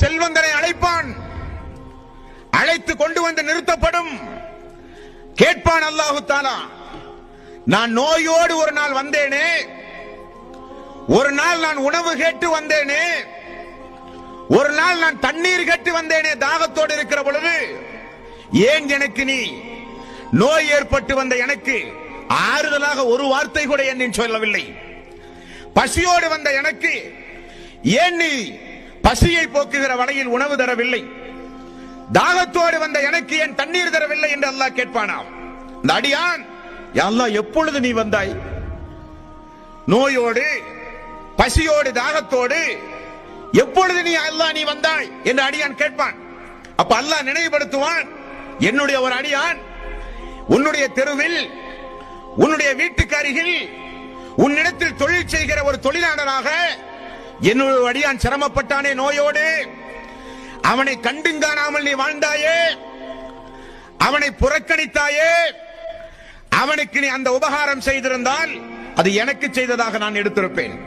செல்வந்தனை அழைப்பான். அழைத்து கொண்டு வந்து நிறுத்தப்படும். கேட்பான் அல்லாஹு தாலா நான் நோயோடு ஒரு நாள் வந்தேனே. ஒரு நாள் நான் உணவு கேட்டு வந்தேனே. ஒரு நாள் நான் தண்ணீர் கேட்டு வந்தேனே தாகத்தோடு இருக்கிற பொழுது. ஏன் எனக்கு நீ நோய் ஏற்பட்டு வந்த எனக்கு ஆறுதலாக ஒரு வார்த்தை கூட என்னின் சொல்லவில்லை. பசியோடு வந்த எனக்கு ஏன் நீ பசியை போக்குகிற வலையில் உணவு தரவில்லை. தாகத்தோடு வந்த எனக்கு ஏன் தண்ணீர் தரவில்லை என்று அல்லாஹ் கேட்பானாம். இந்த அடியான் அல்லாஹ் எப்பொழுது நீ வந்தாய்? நோயோடு பசியோடு தாகத்தோடு எப்பொழுது நீ அல்லாஹ் நீ வந்தாய்? என்று அடியான் கேட்பான். அப்ப அல்லாஹ் நினைவுபடுத்துவான் என்னுடைய ஒரு அடியான் உன்னுடைய தெருவில் உன்னுடைய வீட்டுக்கு அருகில் உன்னிடத்தில் தொழில் செய்கிற ஒரு தொழிலாளராக என்னோட வடியான் அடியான் சிரமப்பட்டானே நோயோடு? அவனை கண்டுங்காணாமல் நீ வாழ்ந்தாயே? அவனை புறக்கணித்தாயே? அவனுக்கு நீ அந்த உபகாரம் செய்திருந்தால் அது எனக்கு செய்ததாக நான் எடுத்திருப்பேன்.